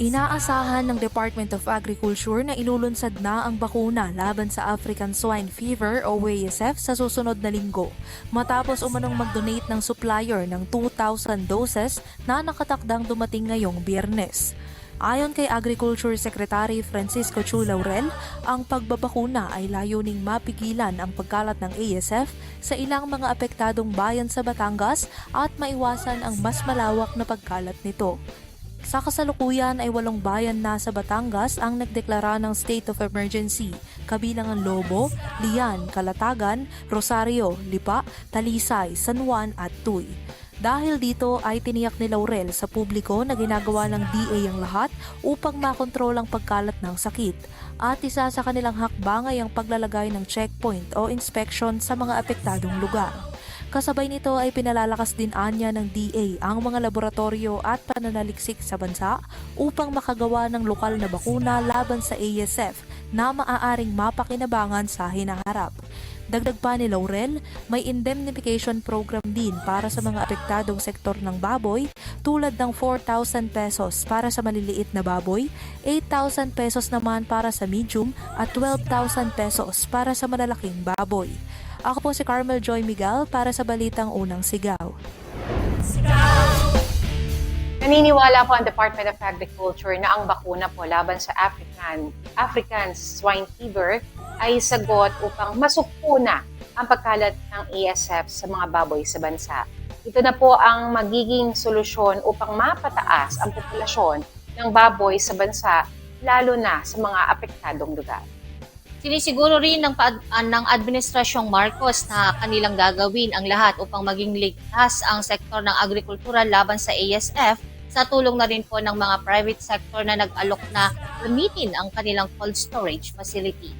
Inaasahan ng Department of Agriculture na ilulunsad na ang bakuna laban sa African Swine Fever o ASF sa susunod na linggo matapos umanong mag-donate ng supplier ng 2,000 doses na nakatakdang dumating ngayong biyernes. Ayon kay Agriculture Secretary Francisco Chu Laurel, ang pagbabakuna ay layuning mapigilan ang pagkalat ng ASF sa ilang mga apektadong bayan sa Batangas at maiwasan ang mas malawak na pagkalat nito. Sa kasalukuyan ay walong bayan na sa Batangas ang nagdeklara ng state of emergency, kabilang ang Lobo, Lian, Calatagan, Rosario, Lipa, Talisay, San Juan at Tuy. Dahil dito ay tiniyak ni Laurel sa publiko na ginagawa ng DA ang lahat upang makontrol ang pagkalat ng sakit. At isa sa kanilang hakbang ay ang paglalagay ng checkpoint o inspection sa mga apektadong lugar. Kasabay nito ay pinalalakas din anya ng DA ang mga laboratorio at pananaliksik sa bansa upang makagawa ng lokal na bakuna laban sa ASF na maaaring mapakinabangan sa hinaharap. Dagdag pa ni Laurel, may indemnification program din para sa mga apektadong sektor ng baboy tulad ng 4,000 pesos para sa maliliit na baboy, 8,000 pesos naman para sa medium at 12,000 pesos para sa malalaking baboy. Ako po si Carmel Joy Miguel para sa Balitang Unang Sigaw. Naniniwala po ang Department of Agriculture na ang bakuna po laban sa African, African swine fever ay sagot upang masukuna ang pagkalat ng ASF sa mga baboy sa bansa. Ito na po ang magiging solusyon upang mapataas ang populasyon ng baboy sa bansa, lalo na sa mga apektadong lugar. Sinisiguro rin ng, pa- ah, ng Administrasyong Marcos na kanilang gagawin ang lahat upang maging ligtas ang sektor ng agrikultura laban sa ASF sa tulong na rin po ng mga private sector na nag-alok na gamitin ang kanilang cold storage facility.